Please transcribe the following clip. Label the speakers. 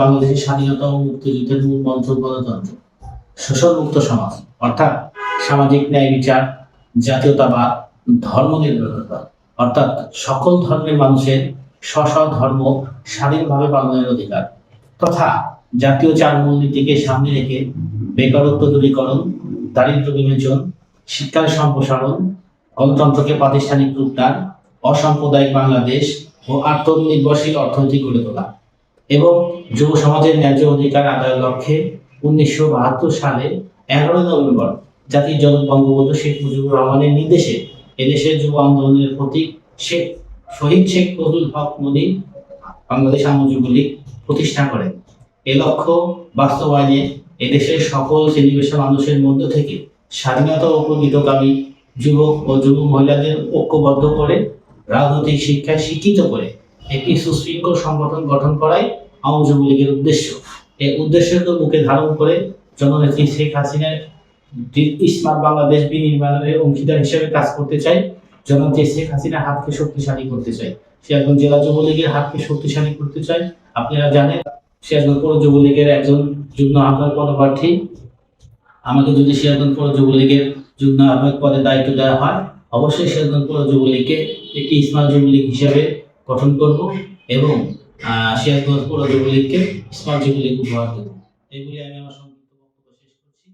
Speaker 1: বাংলাদেশের স্বাধীনতা ও মুক্তিযুদ্ধের মূল মন্ত্র গণতন্ত্র, শোষণ মুক্ত সমাজ, অর্থাৎ সামাজিক ন্যায় বিচার, জাতীয়তাবাদ, ধর্ম নির্ভরতা অর্থাৎ সকল ধর্মের মানুষের স্ব ধর্ম স্বাধীনভাবে পালনের অধিকার, তথা জাতীয় চার মূলনীতিকে সামনে রেখে বেকারত্ব দূরীকরণ, দারিদ্র বিমোচন, শিক্ষার সম্প্রসারণ, গণতন্ত্রকে প্রাতিষ্ঠানিক রূপদান অসাম্প্রদায়িক বাংলাদেশ ও আত্মনির্ভরশীল অর্থনীতি গড়ে তোলা। এবং যুব সমাজের ন্যায্য অধিকার আদায়ের লক্ষ্যে উনিশশো বাহাত্তর সালে এগারোই নভেম্বর জাতির জনক বঙ্গবন্ধু শেখ মুজিবুর রহমানের নির্দেশে এদেশের যুব আন্দোলনের প্রতীক শেখ, শহীদ শেখ ফজলুল হক নদী বাংলাদেশ আওয়ামী প্রতিষ্ঠা করেন। এ লক্ষ্য বাস্তবায়নে এদেশের সকল শ্রেণি মানুষের মধ্য থেকে স্বাধীনতা ও প্রকৃতকামী যুবক ও যুব মহিলাদের ঐক্যবদ্ধ করে রাজনৈতিক শিক্ষায় শিক্ষিত করে একটি সুশৃঙ্খল সংগঠন গঠন করাই আওয়ামী লীগের উদ্দেশ্য। এই উদ্দেশ্যকে মুখে ধারণ করে জননেত্রী শেখ হাসিনার স্মার্ট বাংলাদেশ বিনির্মাণের অংশীদার হিসেবে কাজ করতে চাই। জননেত্রী শেখ হাসিনার হাতকে শক্তিশালী করতে চাই। সিরাজগঞ্জ জেলা যুবলীগের হাতকে শক্তিশালী করতে চাই। আপনারা জানেন সিরাজগঞ্জ পৌর যুবলীগের একজন যুগ্ম আহ্বায়ক পদপ্রার্থী। আমাকে যদি সিরাজগঞ্জ পৌর যুবলীগের যুগ্ম আহ্বায়ক পদে দায়িত্ব দেওয়া হয়, অবশ্যই সিরাজগঞ্জ পৌর যুবলীগকে একটি স্মার্ট যুবলীগ হিসেবে গঠন করব এবং শেয়ারগঞ্জ পৌর যুবলীগকে স্মার্ট যুবলীগ উপহার দেব। এইগুলি আমি আমার সংক্ষিপ্ত বক্তব্য শেষ করছি।